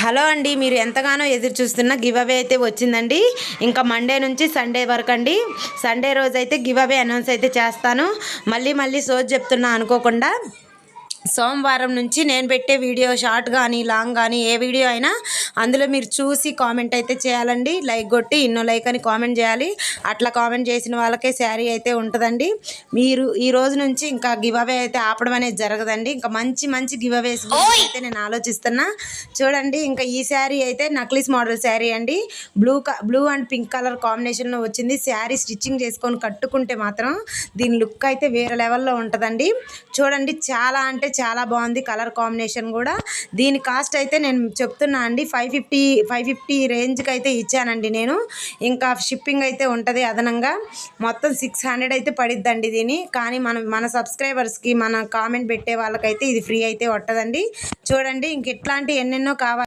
Hello అండి మీరు ఎంతగానో ఎదురు చూస్తున్న గివ్ అవే అయితే వచ్చిందండి. ఇంకా మండే నుంచి సండే వరకు అండి. సండే రోజు అయితే గివ్ అవే అనౌన్స్ అయితే చేస్తాను. మళ్ళీ మళ్ళీ సోజ్ చెప్తున్నా అనుకోకుండా. సోమవారం నుంచి నేను పెట్టే వీడియో షార్ట్ కానీ లాంగ్ కానీ ఏ వీడియో అయినా అందులో మీరు చూసి కామెంట్ అయితే చేయాలండి. లైక్ కొట్టి ఇన్నో లైక్ అని కామెంట్ చేయాలి. అట్లా కామెంట్ చేసిన వాళ్ళకే శారీ అయితే ఉంటుందండి. మీరు ఈ రోజు నుంచి ఇంకా గివ్ అవే అయితే ఆపడం అనేది జరగదండి. ఇంకా మంచి మంచి గివ్ అవేస్ అయితే నేను ఆలోచిస్తున్నా. చూడండి ఇంకా ఈ శారీ అయితే నక్లీస్ మోడల్ శారీ అండి. Blue blue and pink colour కాంబినేషన్లో వచ్చింది. శారీ స్టిచ్చింగ్ చేసుకొని కట్టుకుంటే మాత్రం దీని లుక్ అయితే వేరే లెవెల్లో ఉంటుందండి. చూడండి చాలా అంటే చాలా బాగుంది కలర్ కాంబినేషన్ కూడా. దీని కాస్ట్ అయితే నేను చెప్తున్నా అండి five five fifty five fifty రేంజ్కి అయితే ఇచ్చానండి నేను. ఇంకా షిప్పింగ్ అయితే ఉంటుంది అదనంగా. మొత్తం సిక్స్ హండ్రెడ్ అయితే పడిద్దండి దీని. కానీ మన మన సబ్స్క్రైబర్స్కి మన కామెంట్ పెట్టే వాళ్ళకైతే ఇది ఫ్రీ అయితే ఉంటుందండి చూడండి ఇంక ఇట్లాంటి ఎన్నెన్నో కావాలి